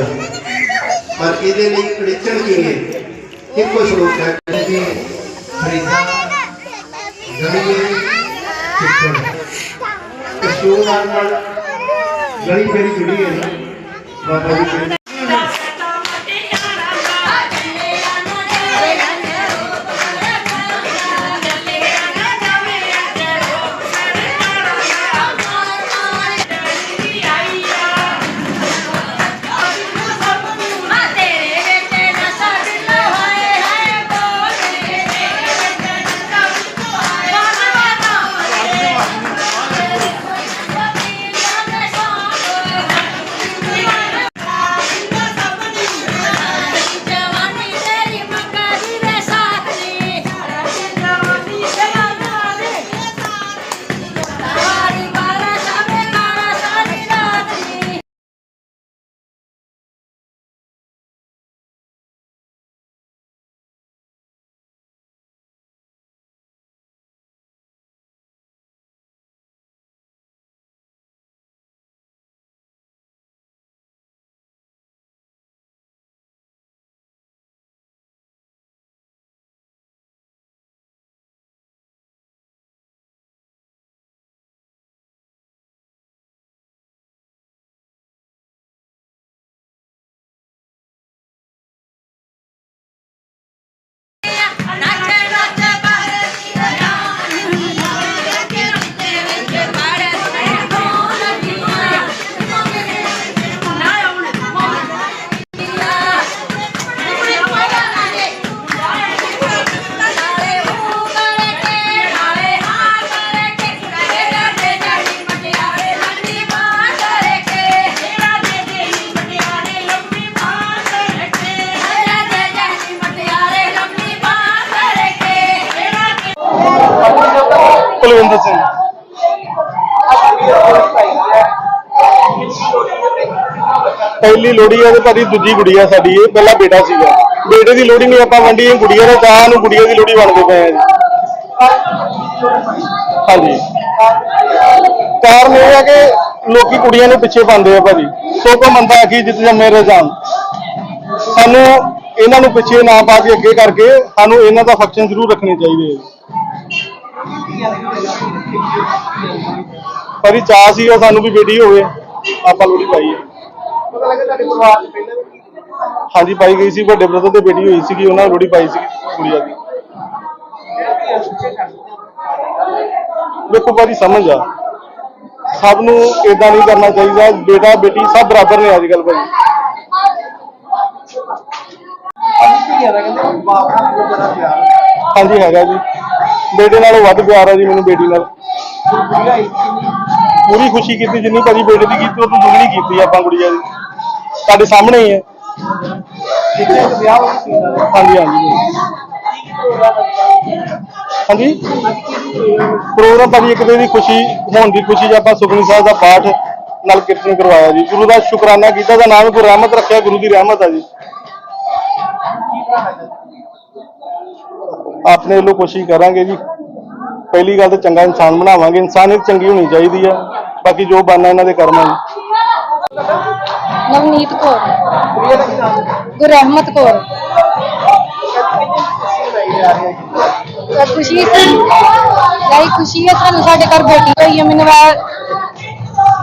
ਦਾ ਪਰ ਇਹਦੇ ਲਈ ਅੜਿੱਚਣ ਕੀ ਹੈ ਇੱਕੋ ਸ਼ਲੋਕ ਹੈ ਕਿ ਫਰੀਦਾ ਗਲੀਏ ਚਿੱਕੜ ਕਸ਼ੂਰ ਨਾਲ ਗਲੀ ਮੇਰੀ ਜੁੜੀ ਹੈ ਬਾਬਾ ਜੀ ਪਹਿਲੀ ਲੋਹੜੀ ਆ ਤੇ ਭਾਜੀ ਦੂਜੀ ਗੁੜੀਆ ਸਾਡੀ, ਇਹ ਪਹਿਲਾ ਬੇਟਾ ਸੀਗਾ। ਬੇਟੇ ਦੀ ਲੋਹੜੀ ਨਹੀਂ ਆਪਾਂ ਵੰਡੀ ਇਹ ਗੁੜੀਆ ਦਾ ਚਾਹ ਨੂੰ ਗੁੜੀਆ ਦੀ ਲੋਹੜੀ ਵੰਡਦੇ ਪਏ ਆ ਜੀ। ਹਾਂਜੀ। ਕਾਰਨ ਇਹ ਹੈ ਕਿ ਲੋਕੀ ਕੁੜੀਆਂ ਨੂੰ ਪਿੱਛੇ ਪਾਉਂਦੇ ਆ ਭਾਜੀ। ਸੋ ਕੋ ਮੰਦਾ ਆਖੀ ਜਿੱਤ ਜੰਮੇ ਰਜਾਨ ਸਾਨੂੰ ਇਹਨਾਂ ਨੂੰ ਪਿੱਛੇ ਨਾ ਪਾ ਕੇ ਅੱਗੇ ਕਰਕੇ ਸਾਨੂੰ ਇਹਨਾਂ ਦਾ ਫੰਕਸ਼ਨ ਜ਼ਰੂਰ ਰੱਖਣੇ ਚਾਹੀਦੇ ਆ। ਭਾਜੀ ਚਾਹ ਸੀਗਾ ਸਾਨੂੰ ਵੀ ਬੇਟੀ ਹੋਵੇ, ਆਪਾਂ ਲੋਹੜੀ ਪਾਈ ਹੈ ਪਤਾ ਲੱਗਾ ਤੁਹਾਡੇ ਪਰਿਵਾਰ ਚ ਪਹਿਲਾਂ ਵੀ ਹਾਂਜੀ ਪਾਈ ਗਈ ਸੀ ਵੱਡੇ ਬ੍ਰਦਰ ਤੇ ਬੇਟੀ ਹੋਈ ਸੀਗੀ ਉਹਨਾਂ ਨੇ ਲੋਹੜੀ ਪਾਈ ਸੀ ਕੁੜੀਆ ਦੀ। ਵੇਖੋ ਭਾਜੀ ਸਮਝ ਆ। ਸਭ ਨੂੰ ਇਦਾਂ ਨਹੀਂ ਕਰਨਾ ਚਾਹੀਦਾ ਬੇਟਾ ਬੇਟੀ ਸਭ ਬਰਾਬਰ ਨੇ ਅੱਜ ਕੱਲ ਪਿਆਰ। ਹਾਂਜੀ ਹੈਗਾ ਜੀ। ਬੇਟੇ ਨਾਲੋਂ ਵੱਧ ਪਿਆਰ ਆ ਜੀ ਮੈਨੂੰ ਬੇਟੀ ਨਾਲ। ਪੂਰੀ ਖੁਸ਼ੀ ਕੀਤੀ ਜਿੰਨੀ ਭਾਜੀ ਬੇਟੇ ਦੀ ਕੀਤੀ ਉਹ ਤੋਂ ਦੁੱਗਣੀ ਕੀਤੀ ਆਪਾਂ ਗੁੜੀਆ ਦੀ। ਸਾਡੇ ਸਾਹਮਣੇ ਹੀ ਹੈ। ਹਾਂਜੀ ਹਾਂਜੀ। ਹਾਂਜੀ। ਪ੍ਰੋਗਰਾਮ ਭਾਜੀ ਇੱਕ ਦਿਨ ਦੀ ਖੁਸ਼ੀ, ਹੋਣ ਦੀ ਖੁਸ਼ੀ 'ਚ ਆਪਾਂ ਸੁਖਮਨੀ ਸਾਹਿਬ ਦਾ ਪਾਠ ਨਾਲ ਕੀਰਤਨ ਕਰਵਾਇਆ ਜੀ। ਗੁਰੂ ਦਾ ਸ਼ੁਕਰਾਨਾ ਕੀਤਾ ਦਾ ਨਾਮ ਗੁਰੂ ਰਹਿਮਤ ਰੱਖਿਆ, ਗੁਰੂ ਦੀ ਰਹਿਮਤ ਆ ਜੀ। ਆਪਣੇ ਵੱਲੋਂ ਕੋਸ਼ਿਸ਼ ਕਰਾਂਗੇ ਜੀ। ਪਹਿਲੀ ਗੱਲ ਤਾਂ ਚੰਗਾ ਇਨਸਾਨ ਬਣਾਵਾਂਗੇ। ਇਨਸਾਨੀਅਤ ਚੰਗੀ ਹੋਣੀ ਚਾਹੀਦੀ ਆ। ਬਾਕੀ ਜੋ ਬਣਨਾ ਇਹਨਾਂ ਦੇ ਕਰਮ ਆ ਨਵਨੀਤ ਕੌਰ। ਗੁੜੀਆ ਗੁਰਰਹਿਮਤ ਕੌਰ। ਤਾਂ ਖੁਸ਼ੀ ਲਈ ਖੁਸ਼ੀ ਹੈ ਸਾਨੂੰ ਸਾਡੇ ਘਰ ਬੇਟੀ ਹੋਈ ਹੈ। ਮੈਨੂੰ ਮੈਂ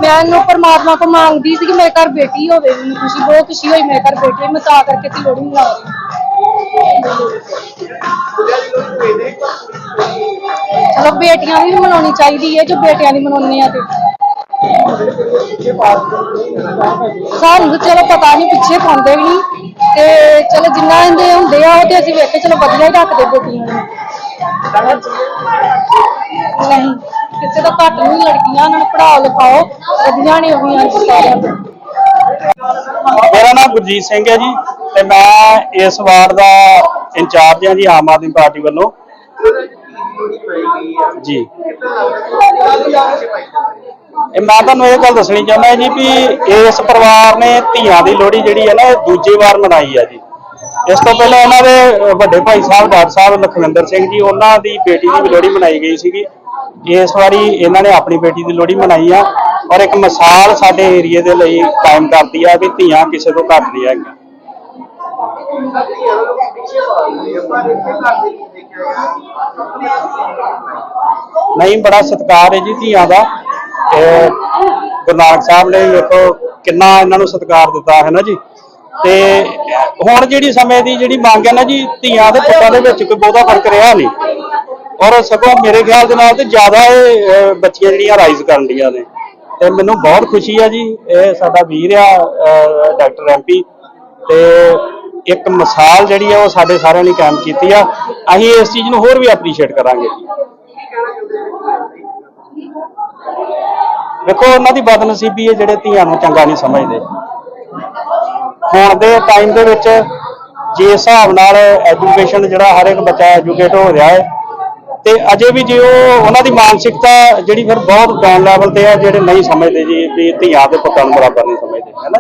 ਮੈਂ ਨੂੰ ਪਰਮਾਤਮਾ ਕੋ ਮੰਗਦੀ ਸੀ ਕਿ ਮੇਰੇ ਘਰ ਬੇਟੀ ਹੋਵੇ। ਮੈਨੂੰ ਖੁਸ਼ੀ ਬਹੁਤ ਖੁਸ਼ੀ ਹੋਈ ਮੇਰੇ ਘਰ ਬੇਟੀ ਹੋਈ। ਮੈਂ ਤਾਂ ਕਰਕੇ ਤੇ ਲੋੜੀ ਮਨਾ ਰਹੀ ਚਲੋ ਬੇਟੀਆਂ ਦੀ ਵੀ ਮਨਾਉਣੀ ਚਾਹੀਦੀ ਹੈ, ਜੋ ਬੇਟਿਆਂ ਦੀ ਮਨਾਉਂਦੇ ਆ ਤੇ। ਸਾਨੂੰ ਚਲੋ ਪਤਾ ਨਹੀਂ ਪਿੱਛੇ ਪਾਉਂਦੇ ਵੀ ਨਹੀਂ ਤੇ ਚਲੋ ਜਿੰਨਾ ਇਹਦੇ ਹੁੰਦੇ ਆ, ਉਹ ਤੇ ਅਸੀਂ ਵੇਖ ਚਲੋ ਵਧੀਆ ਹੀ ਰੱਖਦੇ ਬੇਟੀਆਂ ਨੂੰ। ਨਹੀਂ, ਕਿਸੇ ਦਾ ਘੱਟ ਨਹੀਂ, ਲੜਕੀਆਂ ਉਹਨਾਂ ਨੂੰ ਪੜਾਓ ਲਿਖਾਓ, ਵਧੀਆ ਨੇ ਉਹ ਵੀ ਅੱਜ ਸਾਰਿਆਂ। ਤੋਂ ਮੇਰਾ ਨਾਮ ਗੁਰਜੀਤ ਸਿੰਘ ਹੈ ਜੀ, ਤੇ ਮੈਂ ਇਸ ਵਾਰਡ ਦਾ ਇੰਚਾਰਜ ਹਾਂ ਜੀ, ਆਮ ਆਦਮੀ ਪਾਰਟੀ ਵੱਲੋਂ। ਜੀ। ਇਹ ਮੈਂ ਤੁਹਾਨੂੰ ਇਹ ਗੱਲ ਦੱਸਣੀ ਚਾਹੁੰਦਾ ਜੀ ਵੀ ਇਸ ਪਰਿਵਾਰ ਨੇ ਧੀਆਂ ਦੀ ਲੋਹੜੀ ਜਿਹੜੀ ਹੈ ਨਾ, ਇਹ ਦੂਜੀ ਵਾਰ ਮਨਾਈ ਹੈ ਜੀ। ਇਸ ਤੋਂ ਪਹਿਲਾਂ ਉਹਨਾਂ ਦੇ ਵੱਡੇ ਭਾਈ ਸਾਹਿਬ ਡਾਕਟਰ ਸਾਹਿਬ ਲਖਵਿੰਦਰ ਸਿੰਘ ਜੀ, ਉਹਨਾਂ ਦੀ ਬੇਟੀ ਦੀ ਵੀ ਲੋਹੜੀ ਮਨਾਈ ਗਈ ਸੀਗੀ। ਇਸ ਵਾਰੀ ਇਹਨਾਂ ਨੇ ਆਪਣੀ ਬੇਟੀ ਦੀ ਲੋਹੜੀ ਮਨਾਈ ਆ ਔਰ ਇੱਕ ਮਿਸਾਲ ਸਾਡੇ ਏਰੀਏ ਦੇ ਲਈ ਕਾਇਮ ਕਰਦੀ ਆ ਵੀ ਧੀਆਂ ਕਿਸੇ ਤੋਂ ਘੱਟ ਨਹੀਂ ਹੈਗੀਆਂ। ਨਹੀਂ, ਬੜਾ ਸਤਿਕਾਰ ਹੈ ਜੀ ਧੀਆਂ ਦਾ। ਤੇ ਗੁਰੂ ਨਾਨਕ ਸਾਹਿਬ ਨੇ ਵੇਖੋ ਕਿੰਨਾ ਇਹਨਾਂ ਨੂੰ ਸਤਿਕਾਰ ਦਿੱਤਾ ਹੈ ਨਾ ਜੀ? ਤੇ ਹੁਣ ਜਿਹੜੀ ਸਮੇਂ ਦੀ ਜਿਹੜੀ ਮੰਗ ਹੈ ਨਾ ਜੀ ਧੀਆਂ ਦੇ ਪੁੱਤਾਂ ਦੇ ਵਿੱਚ ਕੋਈ ਬਹੁਤਾ ਫ਼ਰਕ ਰਿਹਾ ਨਹੀਂ। ਔਰ ਸਗੋਂ ਮੇਰੇ ਖਿਆਲ ਦੇ ਨਾਲ ਤੇ ਜ਼ਿਆਦਾ ਇਹ ਬੱਚੀਆਂ ਜਿਹੜੀਆਂ ਰਾਈਜ਼ ਕਰਨ ਦੀਆਂ ਨੇ। ਤੇ ਮੈਨੂੰ ਬਹੁਤ ਖੁਸ਼ੀ ਆ ਜੀ ਇਹ ਸਾਡਾ ਵੀਰ ਆ ਅਹ, ਡਾਕਟਰ ਐਮਪੀ ਤੇ ਇੱਕ ਮਿਸਾਲ ਜਿਹੜੀ ਆ ਉਹ ਸਾਡੇ ਸਾਰਿਆਂ ਲਈ ਕਾਇਮ ਕੀਤੀ ਆ। ਅਸੀਂ ਇਸ ਚੀਜ਼ ਨੂੰ ਹੋਰ ਵੀ ਐਪਰੀਸ਼ੀਏਟ ਕਰਾਂਗੇ। ਦੇਖੋ, ਉਹਨਾਂ ਦੀ ਬਦਨਸੀਬੀ ਹੈ ਜਿਹੜੇ ਧੀਆਂ ਨੂੰ ਚੰਗਾ ਨਹੀਂ ਸਮਝਦੇ। ਹੁਣ ਦੇ ਟਾਈਮ ਦੇ ਵਿੱਚ ਜੇ ਹਿਸਾਬ ਨਾਲ ਐਜੂਕੇਸ਼ਨ ਜਿਹੜਾ ਹਰ ਇੱਕ ਬੱਚਾ ਐਜੂਕੇਟ ਹੋ ਰਿਹਾ ਹੈ, ਤੇ ਅਜੇ ਵੀ ਜੇ ਉਹ ਉਹਨਾਂ ਦੀ ਮਾਨਸਿਕਤਾ ਜਿਹੜੀ ਫਿਰ ਬਹੁਤ ਡਾਊਨ ਲੈਵਲ ਤੇ ਹੈ ਜਿਹੜੇ ਨਹੀਂ ਸਮਝਦੇ ਜੀ, ਵੀ ਧੀਆਂ ਤੇ ਪੁੱਤਾਂ ਨੂੰ ਬਰਾਬਰ ਨਹੀਂ ਸਮਝਦੇ, ਹੈ ਨਾ